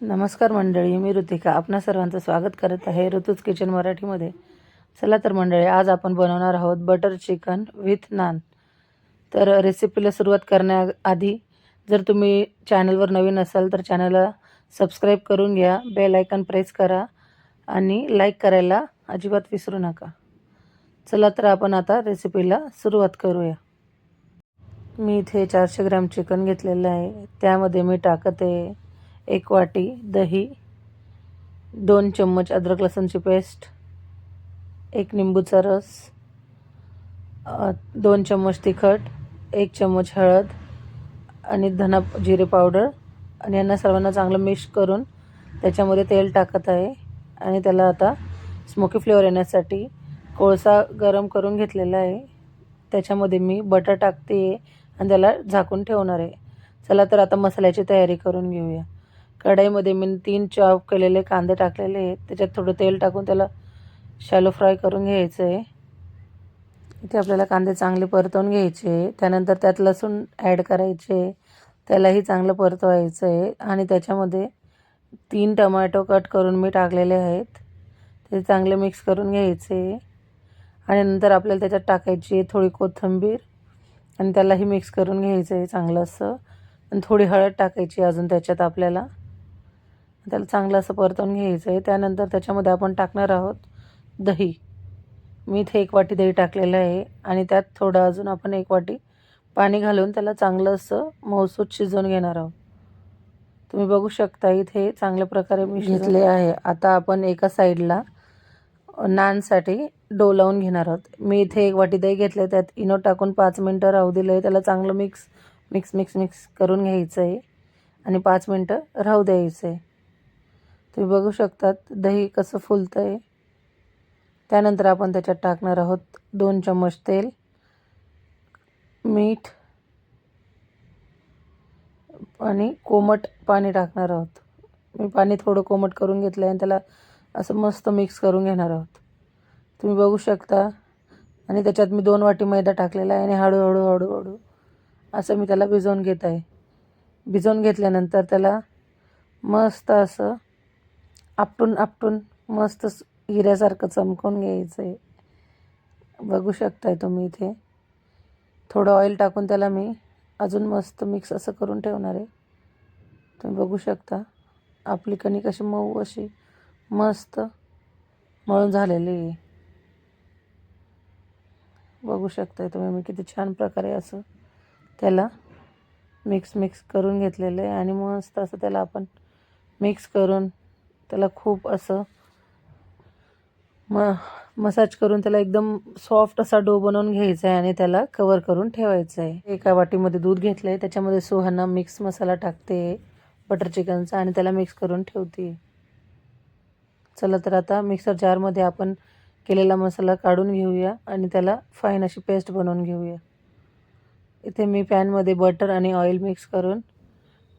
नमस्कार मंडळी मी ऋतिका. आपणा सर्वांचं स्वागत करत आहे ऋतूज किचन मराठीमध्ये. चला तर मंडळी आज आपण बनवणार आहोत बटर चिकन विथ नान तर रेसिपीला सुरुवात करण्याआधी जर तुम्ही चॅनलवर नवीन असाल तर चॅनलला सबस्क्राईब करून घ्या. बेल आयकन प्रेस करा आणि लाईक करायला अजिबात विसरू नका. चला तर आपण आता रेसिपीला सुरुवात करूया. मी इथे चारशे ग्रॅम चिकन घेतलेलं आहे. त्यामध्ये मी टाकत आहे एक वाटी दही दोन चम्मच अद्रक लसूणची पेस्ट एक निंबूचा रस दोन चम्मच तिखट एक चम्मच हळद आणि धना जिरे पावडर. आणि यांना सर्वांना चांगलं मिक्स करून त्याच्यामध्ये तेल टाकत आहे. आणि त्याला आता स्मोकी फ्लेवर येण्यासाठी कोळसा गरम करून घेतलेला आहे. त्याच्यामध्ये मी बटर टाकते आणि त्याला झाकून ठेवणार आहे. चला तर आता मसाल्याची तयारी करून घेऊया. कढईमध्ये मी तीन चॉप केलेले कांदे टाकलेले आहेत. त्याच्यात थोडं तेल टाकून त्याला शॅलो फ्राय करून घ्यायचं आहे इथे आपल्याला कांदे चांगले परतवून घ्यायचे. त्यानंतर त्यात लसूण ॲड करायचे. त्यालाही चांगलं परतवायचं आहे आणि त्याच्यामध्ये तीन टमॅटो कट करून मी टाकलेले आहेत. ते चांगले मिक्स करून घ्यायचे. आणि नंतर आपल्याला त्याच्यात टाकायची थोडी कोथिंबीर. आणि त्यालाही मिक्स करून घ्यायचं आहे चांगलं असं. आणि थोडी हळद टाकायची अजून त्याच्यात आपल्याला. त्याला चांगलं असं परतवून घ्यायचं आहे त्यानंतर त्याच्यामध्ये आपण टाकणार आहोत दही. मी इथे एक वाटी दही टाकलेलं आहे आणि त्यात थोडं अजून आपण एक वाटी पाणी घालून त्याला चांगलं असं मौसूद शिजवून घेणार आहोत. तुम्ही बघू शकता इथे चांगल्या प्रकारे मी घेतले आहे. आता आपण एका साईडला नानसाठी डो लावून घेणार आहोत. मी इथे एक वाटी दही घेतले त्यात इनो टाकून पाच मिनटं राहू दिलं आहे त्याला चांगलं मिक्स मिक्स मिक्स मिक्स करून घ्यायचं आहे आणि पाच मिनटं राहू द्यायचं आहे तुम्ही बघू शकतात दही कसं फुलतं आहे त्यानंतर आपण त्याच्यात टाकणार आहोत दोन चम्मच तेल मीठ आणि कोमट पाणी टाकणार आहोत. मी पाणी थोडं कोमट करून घेतलं आहे आणि त्याला असं मस्त मिक्स करून घेणार आहोत. तुम्ही बघू शकता. आणि त्याच्यात मी दोन वाटी मैदा टाकलेला आहे आणि हळूहळू हळूहळू असं मी त्याला भिजवून घेत आहे. भिजवून घेतल्यानंतर त्याला मस्त असं आपटून आपटून मस्त हिऱ्यासारखं चमकून घ्यायचं आहे बघू शकताय तुम्ही इथे. थोडं ऑइल टाकून त्याला मी अजून मस्त मिक्स असं करून ठेवणार आहे. तुम्ही बघू शकता. आपली कणी कशी मऊ अशी मस्त मळून झालेली आहे. बघू शकताय तुम्ही मी किती छान प्रकारे असं त्याला मिक्स मिक्स करून घेतलेलं आहे आणि मस्त असं त्याला आपण मिक्स करून त्याला खूप असं म मसाज करून त्याला एकदम सॉफ्ट असा डो बनवून घ्यायचा आहे आणि त्याला कवर करून ठेवायचं आहे एका वाटीमध्ये दूध घेतलं आहे त्याच्यामध्ये सुहाना मिक्स मसाला टाकते बटर चिकनचा आणि त्याला मिक्स करून ठेवते. चला तर आता मिक्सर जारमध्ये आपण केलेला मसाला काढून घेऊया आणि त्याला फाईन अशी पेस्ट बनवून घेऊया. इथे मी पॅनमध्ये बटर आणि ऑइल मिक्स करून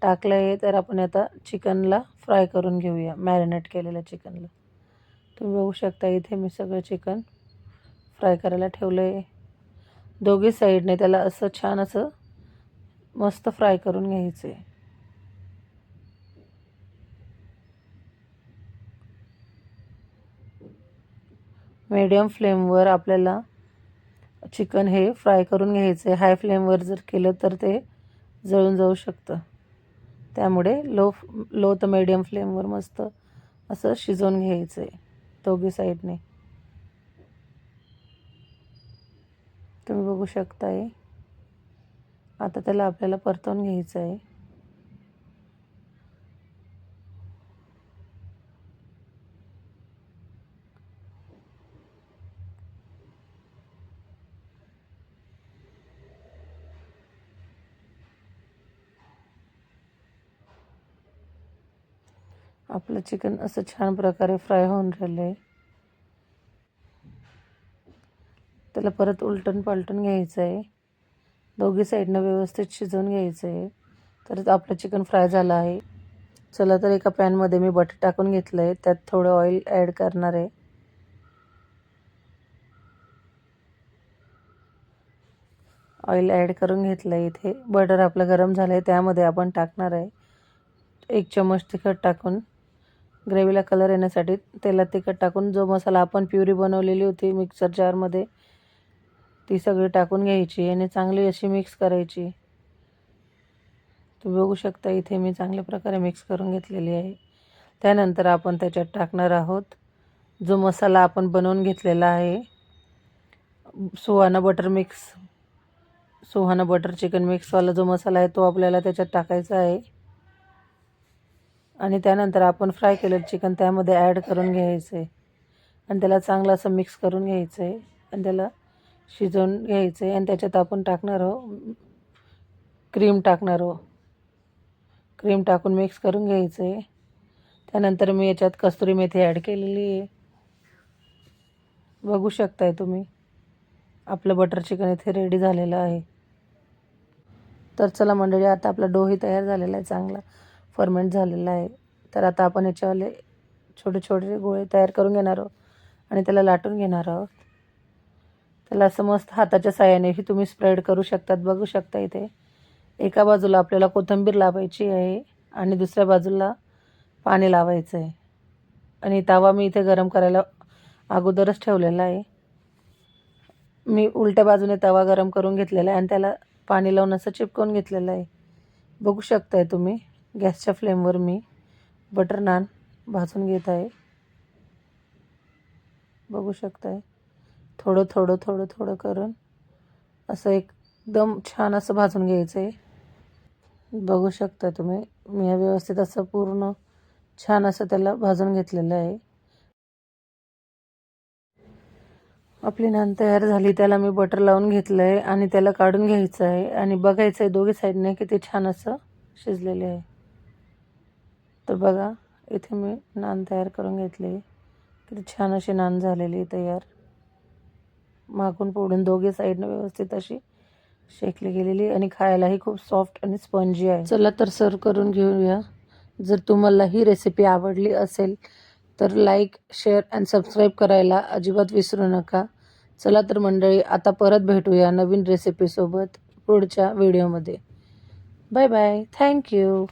टाकलं आहे तर आपण आता चिकनला फ्राय करून घेऊया मॅरिनेट केलेल्या चिकनला. तुम्ही बघू शकता इथे मी सगळं चिकन फ्राय करायला ठेवलं आहे दोघी साईडने त्याला असं छान असं मस्त फ्राय करून घ्यायचं आहे मीडियम फ्लेमवर आपल्याला चिकन हे फ्राय करून घ्यायचं आहे हाय फ्लेमवर जर केलं तर ते जळून जाऊ शकतं. त्यामुळे लो लो तर मीडियम फ्लेमवर मस्त असं शिजवून घ्यायचं आहे दोघी साईडने तुम्ही बघू शकताय. आता त्याला आपल्याला परतवून घ्यायचं आहे आपलं चिकन असं छान प्रकारे फ्राय होऊन राहिलं आहे त्याला परत उलटून पालटून घ्यायचं आहे दोघी साईडनं व्यवस्थित शिजवून घ्यायचं आहे तर आपलं चिकन फ्राय झालं आहे. चला तर एका पॅनमध्ये मी बटर टाकून घेतलं आहे त्यात थोडं ऑइल ॲड करणार आहे. ऑइल ॲड करून घेतलं आहे इथे. बटर आपलं गरम झालं आहे त्यामध्ये आपण टाकणार आहे. एक चम्मच तिखट टाकून. ग्रेव्हीला कलर येण्यासाठी तेलात तिखट टाकून जो मसाला आपण प्युरी बनवलेली होती मिक्सर जारमध्ये ती सगळी टाकून घ्यायची आणि चांगली अशी मिक्स करायची. तुम्ही बघू शकता इथे मी चांगल्या प्रकारे मिक्स करून घेतलेली आहे. त्यानंतर आपण त्याच्यात टाकणार आहोत जो मसाला आपण बनवून घेतलेला आहे. Suhana butter mix Suhana butter chicken मिक्सवाला जो मसाला आहे तो आपल्याला त्याच्यात टाकायचा आहे. आणि त्यानंतर आपण फ्राय केलेलं चिकन त्यामध्ये ॲड करून घ्यायचं. आहे आणि त्याला चांगलं असं मिक्स करून घ्यायचं. आहे आणि त्याला शिजवून घ्यायचं. आहे आणि त्याच्यात आपण टाकणार आहो क्रीम टाकणार आहो क्रीम टाकून मिक्स करून घ्यायचं. आहे त्यानंतर मी याच्यात कस्तुरी मेथी ॲड केलेली आहे. बघू शकताय तुम्ही. आपलं बटर चिकन इथे रेडी झालेलं आहे. तर चला मंडळी आता आपला डोही तयार झालेला आहे चांगला. फर्मेंट झालेला आहे. तर आता आपण याच्यावाले छोटे छोटे गोळे तयार करून घेणार आहोत आणि त्याला लाटून घेणार आहोत. त्याला असं मस्त हाताच्या साह्यानेही तुम्ही स्प्रेड करू शकतात बघू शकता इथे. एका बाजूला आपल्याला कोथिंबीर लावायची आहे आणि दुसऱ्या बाजूला पाणी लावायचं आहे. आणि तवा मी इथे गरम करायला अगोदरच ठेवलेला आहे. मी उलट्या बाजूने तवा गरम करून घेतलेला आहे आणि त्याला पाणी लावून असं चिपकवून घेतलेलं आहे. बघू शकताय तुम्ही. गॅसच्या फ्लेमवर मी बटर नान भाजून घेत आहे. बघू शकताय. थोडं थोडं थोडं थोडं करून असं एकदम छान असं भाजून घ्यायचं आहे बघू शकता तुम्ही. मी व्यवस्थित असं पूर्ण छान असं त्याला भाजून घेतलेलं आहे. आपली नान तयार झाली. त्याला मी बटर लावून घेतलं आहे आणि त्याला काढून घ्यायचं आहे आणि बघायचं आहे दोघी साईडने किती छान असं शिजलेले आहे. तर बघा इथे मी नान तयार करून घेतले. किती छान अशी नान झालेली तयार. मागून पुढून दोघे साईडनं व्यवस्थित अशी शेकली गेलेली आणि खायलाही खूप सॉफ्ट आणि स्पंजी आहे. चला तर सर्व करून घेऊया. जर तुम्हाला ही रेसिपी आवडली असेल तर लाईक शेअर अँड सबस्क्राईब करायला अजिबात विसरू नका. चला तर मंडळी आता परत भेटूया नवीन रेसिपीसोबत पुढच्या व्हिडिओमध्ये बाय बाय थँक्यू